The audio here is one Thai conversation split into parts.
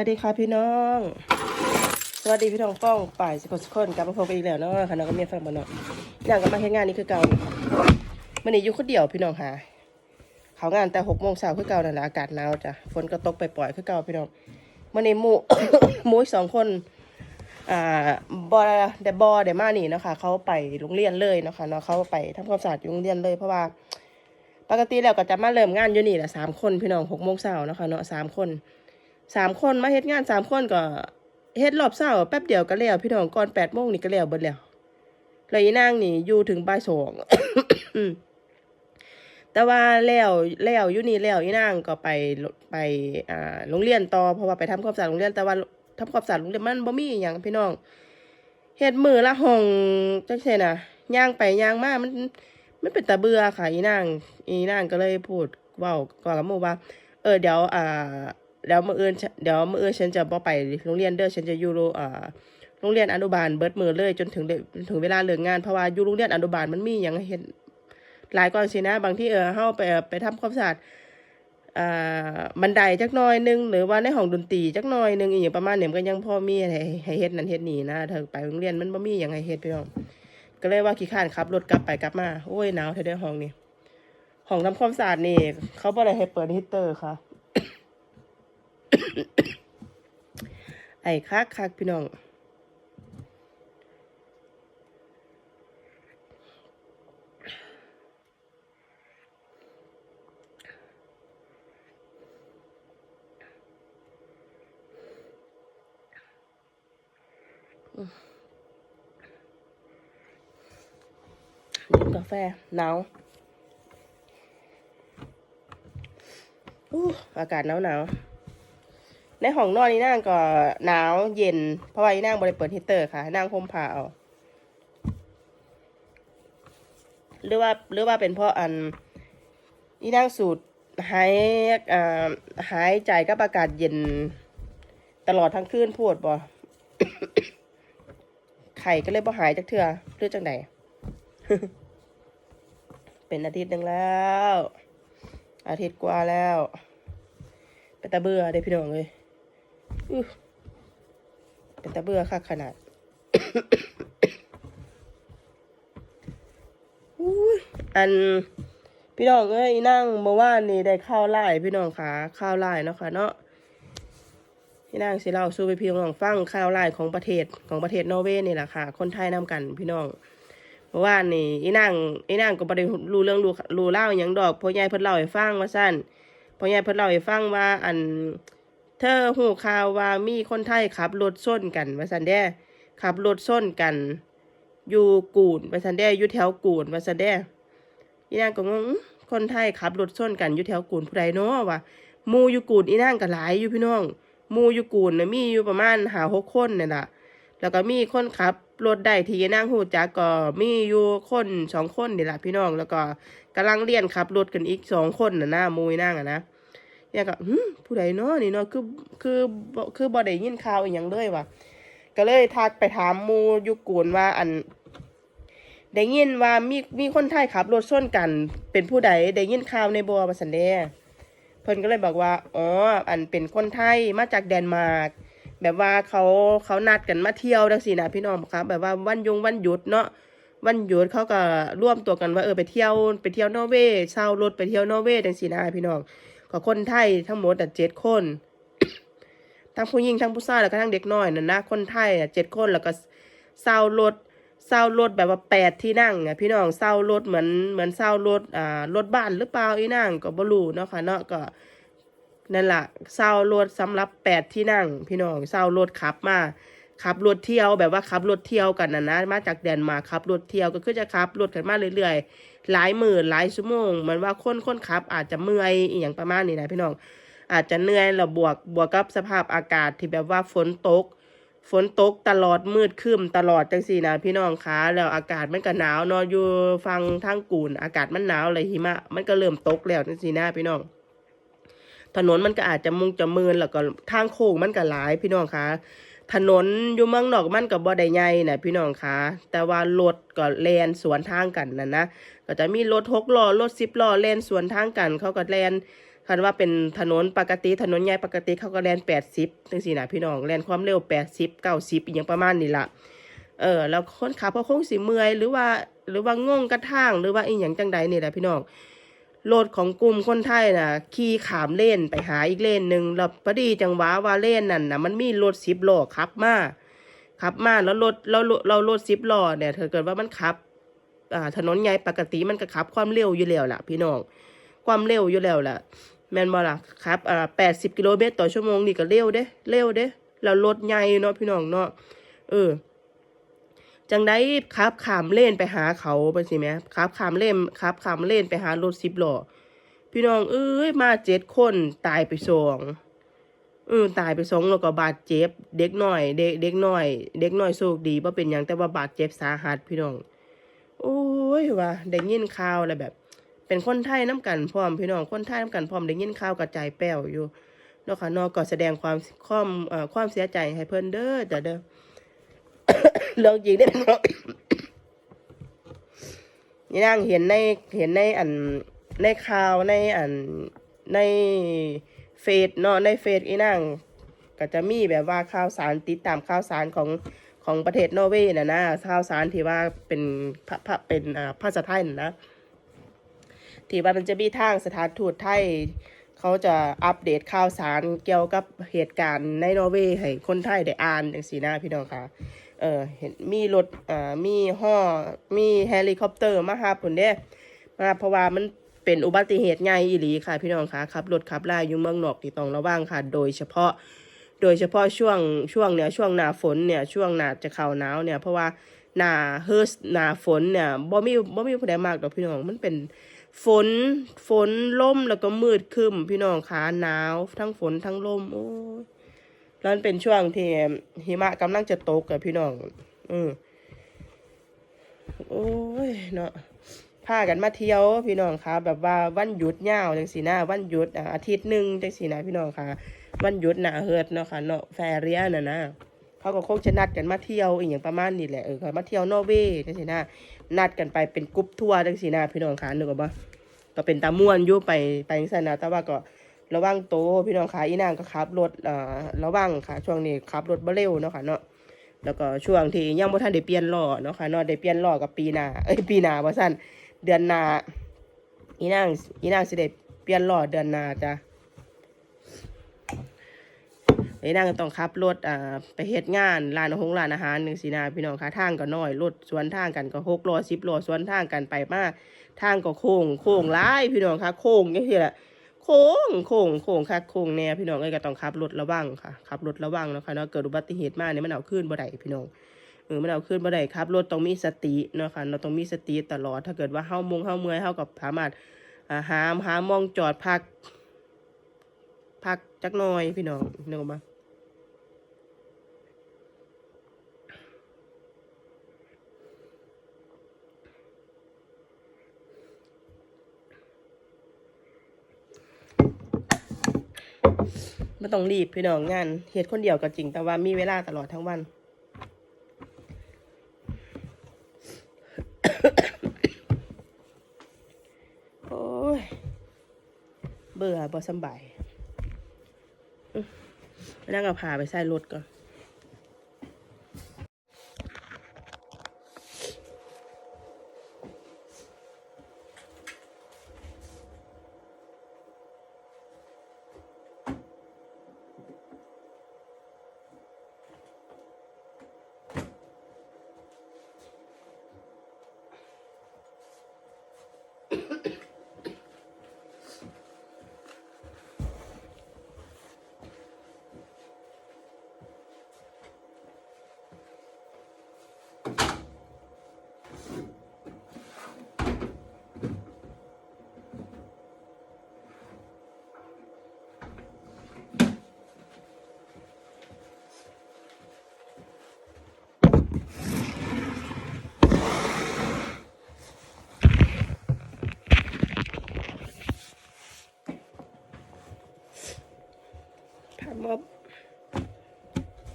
วัสดีค่ะพี่น้อง สวัสดีพี่น้องป้องป่ายสกลสกลกลับมาพบกันอีกแล้วเนาะค่ะน้องก็มีฟังบ้านเนาะอย่างกับมาเฮ็ดงานนี่คือเก่ามันนี่อยู่คนเดียวพี่น้องค่ะเขางานแต่หกโมงเช้าคือเก่านั่นแหละอากาศหนาวจ้ะฝนก็ตกไปปล่อยคือเก่าพี่น้องมันนี่หมู่หมู่อีกสองคนอ่าบอเดบอเดมานี่นะคะเขาไปโรงเรียนเลยนะคะเนาะเขาไปทำความสะอาดโรงเรียนเลยเพราะว่าปกติแล้วก็จะมาเริ่มงานอยู่นี่แหละสามคนพี่น้องหกโมงเช้านะคะเนาะสามคน สามคนมาเฮ็ดงานสามคนก็เฮ็ดรอบเช้าแป๊บเดียวก็แล้วพี่น้องก่อนแปดโมงนี่ก็แล้วเบิดแล้วแล้วอีนางนี่อยู่ถึงบ่ายสองแต่ว่าแล้วแล้วอยู่นี่แล้วอีนางก็ไปไปอ่าโรงเรียนต่อเพราะว่าไปทำความสะอาดโรงเรียนแต่ว่าทำความสะอาดโรงเรียนมันบ่มีอย่างพี่น้องเฮ็ดมือละห้องจังซี่น่ะย่างไปย่างมามันมันเป็นตาเบื่อค่ะอีนางอีนางก็เลยพูดเว้าก่อนกับหมู่ว่า เออเดี๋ยวอ่า เดี๋ยวมื้ออื่นฉันเดี๋ยวมื้ออื่นฉันจะบ่ไปโรงเรียนเด้อฉันจะอยู่โรอ่าโรงเรียนอนุบาลเบิดมือเลยจนถึงถึงเวลาเลิกงานเพราะว่าอยู่โรงเรียนอนุบาลมันมีหยังให้เฮ็ดหลายก่อนสินะ บางที่เออเฮาไปไปทำความสะอาดอ่บันไดจักน่อยหนึงหรือว่าในห้องดนตรีจักน่อยหนึงอีหยังประมาณเนี้มันก็ยังพ่อมีให้ให้เฮ็ดนั่นเฮ็ดนี่นะถ้าไปโรงเรียนมันบ่มีหยังให้เฮ็ดพี่น้องก็เลยว่าขี้ข้านขับรถกลับไปกลับมาโอ้ยหนาวเท่าเด้ห้องนี่ห้องทำความสะอาดนี่เขาบ่ได้ให้เปิดฮีเตอร์ค่ะ ไอ้คักคักพี่น้องดื่มกาแฟหนาวอู้อากาศหนาวหนาว ในห้องนอนนี่นั่งก็หนาวเย็น เพราะว่านี่นั่งบริเปิดฮีเตอร์ค่ะ นั่งห่มผ้าเอาหรือว่าหรือว่าเป็นเพราะอันนี่นั่งสูดหายอ่าหายใจกับอากาศเย็น ตลอดทั้งคืนพูดบ่ไข่ก็เลยบ่หายจากเถื่อหรือจังใดเป็นอาทิตย์หนึ่งแล้ว อาทิตย์กว่าแล้วเป็นตาเบื่อเด้พี่น้องเลย เป็นตาเบื่อค่ะขนาดอุ้ยอันพี่น้องเอ้ยนั่งเมื่อวานนี่ได้ข้าวไล่พี่น้องขาข้าวไล่เนาะค่ะเนาะพี่นางสิเล่าสู่ไปพี่น้องฟังข้าวไล่ของประเทศของประเทศนอร์เวย์นี่แหละค่ะ คนไทยนำกันพี่น้องเพราะว่านี่อีนางอีนางก็บ่ได้รู้เรื่องรู้รู้เล่าวหยังดอกพ่อใหญ่เพิ่นเล่าให้ฟังว่าซั่นพ่อใหญ่เพิ่นเล่าให้ฟังว่าอัน เธอหูข่าวว่ามีคนไทยขับรถส้นกันว่าซันแด้ขับรถส้นกัน อยู่กูนว่าซันแด้อยู่แถวกูนว่าซันแด้อีนางก็งงคนไทยขับรถส้นกันอยู่แถวกูนผู้ใดเนาะวะหมู่อยู่กูนอีนางก็หลายอยู่พี่น้องมูอยู่กูนนะมีอยู่ประมาณ5 6คนนั่นล่ะแล้วก็มีคนขับรถได้ที่นั่งหูจักก็มีอยู่คนสองคนนี่แหละพี่น้องแล้วก็กำลังเรียนขับรถกันอีกสองคนน่ะนะมูยนั่งอะนะ เนี่ยก็หึผู้ใดเนาะนี่เนาะคือคือคือบ่ได้ยินข่าวอีหยังเลยว่ะก็เลยทักไปถามมูยุกูนว่าอันได้ยินว่ามีมีคนไทยขับรถชนกัน เป็นผู้ใดได้ยินข่าวในบัวมาสันเดเพิ่นก็เลยบอกว่าอ๋ออันเป็นคนไทยมาจากแดนมาร์กแบบว่าเขาเขานัดกันมาเที่ยวดังสินะพี่น้องครับ แบบว่าวันยงวันหยุดเนาะวันหยุดเขาก็ร่วมตัวกันว่าเออไปเที่ยวไปเที่ยวนอร์เวย์เช่ารถไปเที่ยวนอร์เวย์ดังสินะพี่น้อง ก็คนไทยทั้งหมดอะเจ็ดคน ทั้งผู้หญิงทั้งผู้ชายแล้วก็ทั้งเด็กน้อยนั่นนะคนไทยอะเจ็ดคนแล้วก็เช่ารถเช่ารถแบบว่าแปดที่นั่งอะพี่น้องเช่ารถเหมือนเหมือนเช่ารถอ่ารถบ้านหรือเปล่าอีนั่งก็บ่รู้เนาะค่ะเนาะก็นั่นแหละเศร้ารถสำหรับแปดที่นั่ง พี่น้องเศร้ารถขับมา ขับรถเที่ยวแบบว่าขับรถเที่ยวกันนะนะมาจากแดนมาร์กขับรถเที่ยวก็คือจะขับรถกันมาเรื่อยๆ หลายหมื่นหลายชั่วโมงเหมือนว่าคนคนขับ อาจจะเมื่อยอหย่างประมาณนี้นะพี่น้อง อาจจะเหนื่อยแล้วบวกบวกกับสภาพอากาศที่แบบว่าฝนตก ฝนตกตลอดมืดครึมตลอดจังสี่นะพี่น้องคะแล้วอากาศมันก็หนาวเนาะอยู่ฟังทางกูนอากาศมันหนาวเลยหิมะ มันก็เริ่มตกแล้วจังสี่นะพี่น้องถนนมันก็อาจจะมุงจะมืนแล้วก็ทางโค้งมันก็หลายพี่น้องคะ ถนนอยู่เมืองนอกมันก็บ่ได้ใหญ่นะพี่น้องคะแต่ว่ารถก็แลนสวนทางกันนะนะก็จะมีรถหกล้อรถสิบล้อแลนสวนทางกัน เขาก็แลนคันว่าเป็นถนนปกติถนนใหญ่ปกติเขาก็แลนแปดสิบจังสี่นะพี่น้องแลนความเร็วแปดสิบเก้าสิบอย่างประมาณนี้ละเออแล้วคนขับเขาคงสิเมื่อยหรือว่าหรือว่างงกระทั่งหรือว่าอีหยังจังใดนี่แหละพี่น้อง รถของกลุ่มคนไทยน่ะขี่ขามเล่นไปหาอีกเลนหนึ่งแล้วพอดีจังหวะว่าเล่นนั่นน่ะมันมีรถสิบล้อขับมาขับมาแล้วรถเราเรารถสิบล้อเนี่ยถ้าเกิดว่ามันขับอ่าถนนใหญ่ปกติมันก็ขับความเร็วอยู่แล้วล่ะ พี่น้องความเร็วอยู่แล้วล่ะ แมนบ่ล่ะครับอ่าแปดสิบกิโลเมตรต่อชั่วโมงนี่ก็เร็วเด้เร็วเด้แล้วรถใหญ่เนาะพี่น้องเนาะเออ จังได้ขับขามเล่นไปหาเขาไปสิแหม่ขับขามเล่นขับขามเล่นไปหารถสิบล้อพี่น้องเอ้ยมาเจ็ดคนตายไปสองเออตายไปสองแล้วก็บาดเจ็บ เด็กน้อย เด็กเด็กน้อย เด็กน้อยโชคดีว่าเป็นหยังแต่ว่าบาดเจ็บสาหัสพี่น้อง โอ้ยว่าได้ยินข่าวอะไรแบบ เป็นคนไทยน้ำกันพร้อมพี่น้องคนไทยน้ำกันพร้อมได้ยินข่าวกระจายแป้วอยู่นาะค่ะนอกก็แสดงความความความเสียใจให้เพิ่นเด้อจ้ะเด้อ เรื่องจริงได้อพี่น้องนี่นั่งเห็นในเห็นในอันในข่าวในอันในเฟซเนาะในเฟซอีนั่งก็จะมีแบบว่าข่าวสารติดตามข่าวสารของของประเทศนอร์เวย์นะนะข่าวสารที่ว่าเป็นพระพระเป็นอ่าภาษาไทยน่ะนะที่ว่ามันจะมีทางสถานทูตไทย เขาจะอัปเดตข่าวสารเกี่ยวกับเหตุการณ์ในนอร์เวย์ให้คนไทยได้อ่านอย่างสีหน้าพี่น้องค่ะ เออเห็นมีรถอ่ามีห่อมีเฮลิคอปเตอร์มาหาผลเด้มาเพราะว่ามันเป็นอุบัติเหตุใหญ่อีหลีค่ะ พี่น้องคะขับรถขับลาอยู่เมืองนอกที่ต้องระวังค่ะ โดยเฉพาะ โดยเฉพาะช่วงช่วงเนี่ยช่วงหน้าฝนเนี่ยช่วงหน้าจะเข้าหนาวเนี่ย เพราะว่าหน้าเฮิร์สหน้าฝนเนี่ยบ่มีบ่มีผู้ใดมากดอกพี่น้องมันเป็นฝนฝนลมแล้วก็มืดคึ้มพี่น้องคะหนาว ทั้งฝนทั้งลมโอ้ย แล้วมันเป็นช่วงที่หิมะกำลังจะตกกับพี่น้อง อืมโอ้ยเนาะพากันมาเที่ยวพี่น้องคะแบบว่าวันหยุดยาวจังสีหนะวันหยุดอะอาทิตย์หนึ่งจังสีหนะพี่น้องคะวันหยุดหนาเฮิดเนาะค่ะเนาะแฟเรียน่ะนะเขาก็คงจะนัดกันมาเที่ยวอีกอย่างประมาณนี้แหละเออมาเที่ยวนอร์เวย์จังซี่นะนัดกันไปเป็นกรุ๊ปทัวร์จังซี่นะพี่น้องคะนึกออกปะก็เป็นตามวนยู่ไปไปจังซี่นะแต่ว่าก็ ระวังโตพี่น้องค่ะอีนางก็ขับรถเอ่อระวังค่ะ ช่วงนี้ขับรถบ่เร็วเนาะค่ะเนาะแล้วก็ช่วงที่ยังบ่ทันได้เปลี่ยนล้อเนาะค่ะเนาะได้เปลี่ยนล้อกับปีหน้าเอ้ยปีหน้าบ่ซั่นเดือนหน้าอีนางอีนางสิได้เปลี่ยนล้อเดือนหน้าจ้ะไอ้นางต้องขับรถอ่าไปเฮ็ดงานร้านหงร้านอาหารหนึ่งสีนาพี่น้องค่ะทางก็น้อยรถสวนทางกันก็หกล้อสิบล้อสวนทางกันไปมาทางก็โค้งโค้งหลายพี่น้องค่ะโค้งจังซี่แหละ โค้งโค้งโค้งค่ะโค้งแน่พี่น้องเอ้ยก็ต้องขับรถระวังค่ะขับรถระวังนะคะเนาะเกิดอุบัติเหตุมาเนี่ยมันเอาขึ้นบ่ได้พี่น้องเออมันเอาขึ้นบ่ได้ครับรถต้องมีสติเนาะค่ะเราต้องมีสติตลอด ถ้าเกิดว่าเฮามงเฮาเมื่อยเฮากับสามารถหาหาหามองจอดพัก พักจักหน่อยพี่น้องนึกออกมา ไม่ต้องรีบพี่น้องงานเฮ็ดคนเดียวก็จริง แต่ว่ามีเวลาตลอดทั้งวันโอ้ยเบื่อบ่สบายนั่งเอาผ้าไปใส่รถก่อน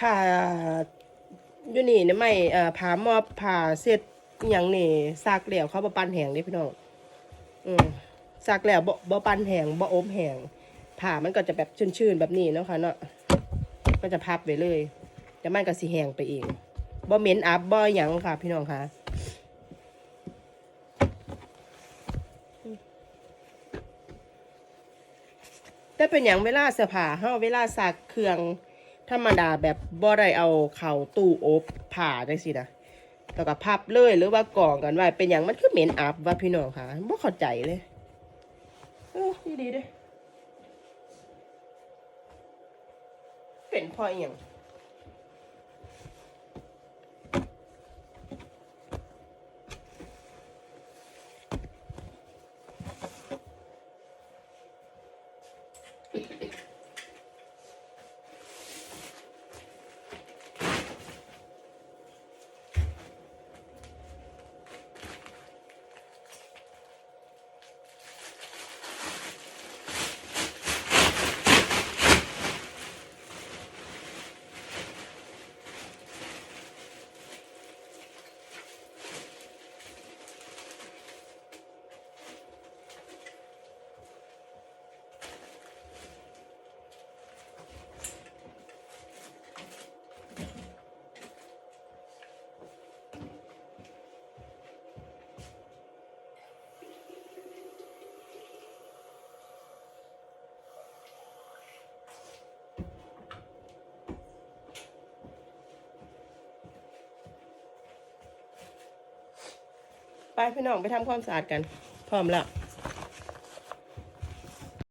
ผ้าอยู่นี่เนี่ยไม่เอ่อผ้ามอบผ้าเสร็จอย่างนี่ซากแล้วเขาบ่ปั้นแห้งเด้พี่น้องอืมซากแล้วบ่บ่ปั้นแห้งบ่อบแห้งผ่ามันก็จะแบบชื้นๆแบบนี้เนาะค่ะเนาะก็จะพับไปเลยแต่มันก็สิแห้งไปเองบ่เหม็นอับบ่หยังค่ะ พี่น้องค่ะแต่เป็นอย่างเวลาเสื้อผ้าเฮาเวลาซักเครื่อง ธรรมดาแบบบ่ได้เอาเข่าตู้อบผ่าจังสินะแล้วก็พับเลยหรือว่ากล่องกันไว้เป็นอย่างมันคือเหม็นอับว่าพี่น้องค่ะบ่เข้าใจเลยเออดีดีๆเด้เป็นพออย่าง ไปพี่น้องไปทำความสะอาดกัน พร้อมแล้ว